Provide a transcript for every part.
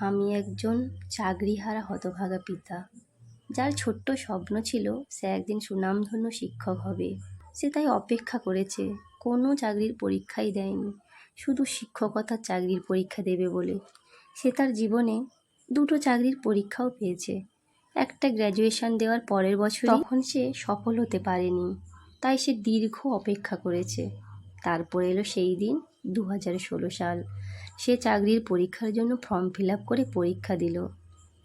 আমি একজন চাকরিহারা হতভাগা পিতা। যার ছোট্ট স্বপ্ন ছিল সে একদিন সুনামধন্য শিক্ষক হবে। সে তাই অপেক্ষা করেছে, কোনো চাকরির পরীক্ষাই দেয়নি, শুধু শিক্ষকতার চাকরির পরীক্ষা দেবে বলে। সে তার জীবনে দুটো চাকরির পরীক্ষাও পেয়েছে। একটা গ্র্যাজুয়েশন দেওয়ার পরের বছর তখন সে সফল হতে পারেনি, তাই সে দীর্ঘ অপেক্ষা করেছে। তারপর এলো সেই দিন দু হাজার ষোলো সাল। সে চাকরির পরীক্ষার জন্য ফর্ম ফিল করে পরীক্ষা দিল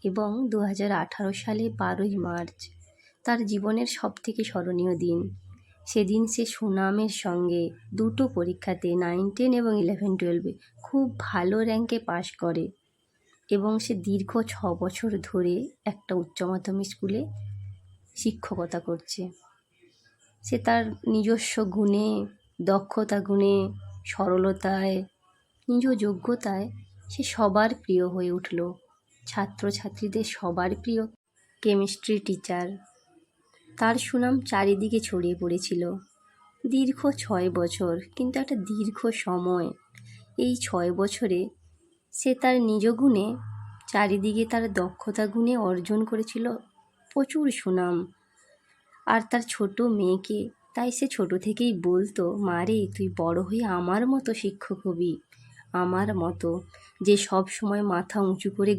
এবং দু হাজার আঠারো সালে বারোই মার্চ তার জীবনের সবথেকে স্মরণীয় দিন। সেদিন সে সুনামের সঙ্গে দুটো পরীক্ষাতে নাইন টেন এবং ইলেভেন টুয়েলভে খুব ভালো র্যাঙ্কে পাশ করে এবং সে দীর্ঘ ছ বছর ধরে একটা উচ্চ মাধ্যমিক স্কুলে শিক্ষকতা করছে। সে তার নিজস্ব গুণে, দক্ষতা গুণে সরলতায়, নিজ যোগ্যতায় সে সবার প্রিয় হয়ে উঠল। ছাত্রছাত্রীদের সবার প্রিয় কেমিস্ট্রি টিচার। তার সুনাম চারিদিকে ছড়িয়ে পড়েছিল। দীর্ঘ ছয় বছর, কিন্তু একটা দীর্ঘ সময়। এই ছয় বছরে সে তার নিজ গুণে, চারিদিকে তার দক্ষতা গুণে অর্জন করেছিল প্রচুর সুনাম। আর তার ছোট মেয়েকে তাই সে ছোট থেকেই বলতো, মা রে, তুই বড় হয়ে আমার মতো শিক্ষক হবি, আমার মতো, যে সব সময় মাথা উঁচু করে